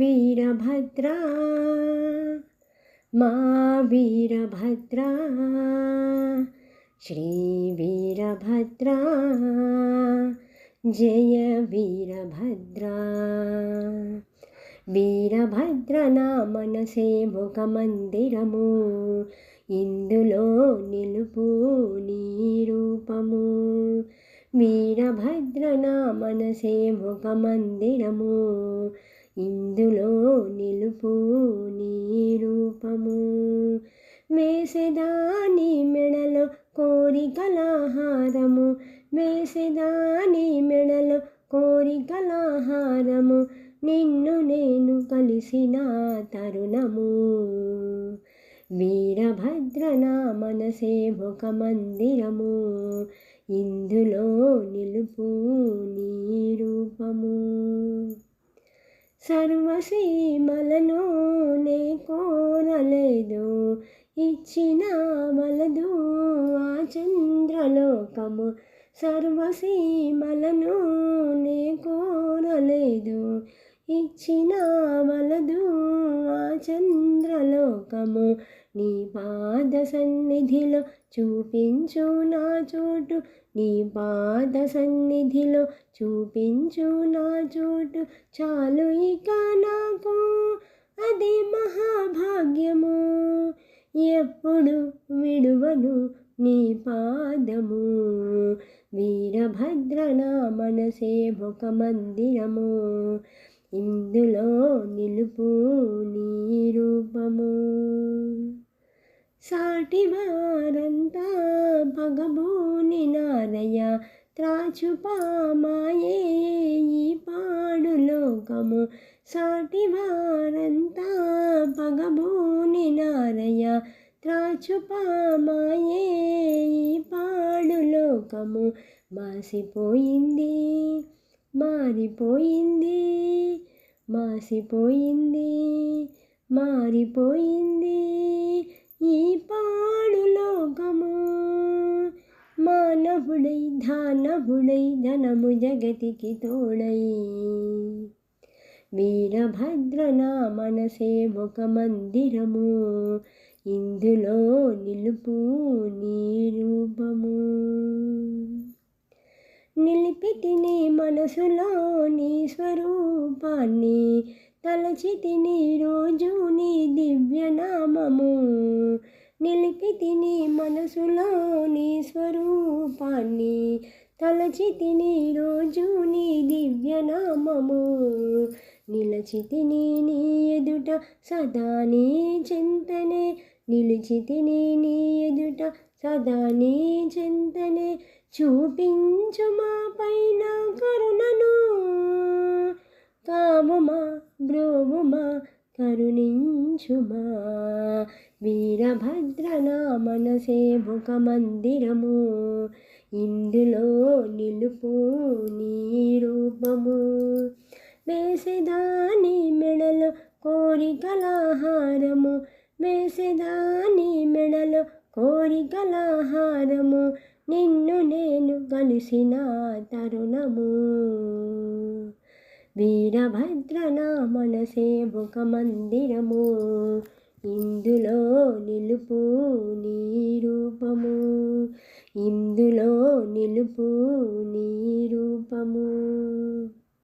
వీరభద్ర మా వీరభద్ర శ్రీ వీరభద్ర జయ వీరభద్ర వీరభద్ర నా మనసే ముఖమందిరము ఇందులో నిలుపు నీ రూపము వీరభద్ర నా మనసే ముఖమందిరము ఇందులో నిలుపు నీ రూపము వేసెదాని మెడలో కోరికలాహారము. వేసెదాని మెడలో కోరికలాహారము. నిన్ను నేను కలిసిన తరుణము. వీరభద్ర నా మనసే ముఖమందిరము ఇందులో నిలుపు నీ రూపము సర్వసీమలను నే కోరలేదు ఇచ్చిన మలదు ఆ చంద్రలోకము. సర్వసీమలను నే కోరలేదు ఇచ్చిన మలదు ఆ చంద్రలోకము. నీ పాద సన్నిధిలో చూపించు నా చోటు. నీ పాద సన్నిధిలో చూపించు నా చోటు. చాలు ఇక నాకు అది మహాభాగ్యము. ఎప్పుడు విడువను నీ పాదము. వీరభద్ర నా మనసే ఒక మందిరము. ఇందులో నిలుపు నీ రూపము సాటి వారంతా పగబోని నారయ్య త్రాచుపామాయే ఈ పాడు లోకము. సాటి వారంతా పగబోని నారయ్య త్రాచుపామాయే ఈ పాడు లోకము. మాసిపోయింది మారిపోయింది మాసిపోయింది మారిపోయింది ఈ పాడు లోకము. మానవుడై ధానవుడై ధనము జగతికి తోడై. వీరభద్ర నా మనసే ఒక మందిరము. ఇందులో నిలుపు నీ రూపము నిలిపితిని మనసులో నీ స్వరూపాన్ని తలచితిని రోజు నీ దివ్యనామము. నిలిపితిని మనసులో నీ స్వరూపాన్ని తలచితిని రోజు నీ దివ్యనామము. నిలచితిని నీ ఎదుట సదా నీ చింతనే. నిలిచితిని నీ ఎదుట సదా నీ చింతనే. చూపించు మా పైన కరుణను. బ్రోముమా కరుణించుమా. వీరభద్ర నా మందిరము ఇందులో నిలుపు నీ రూపము వేసేదాని మెడలో కోరికలాహారము వేసేదాని మెడలో కోరికలాహారము నిన్ను నేను కలిసిన తరుణము. వీరభద్ర నా మనసే ఒక మందిరము ఇందులో నిలుపు నీ రూపము ఇందులో నిలుపు నీ రూపము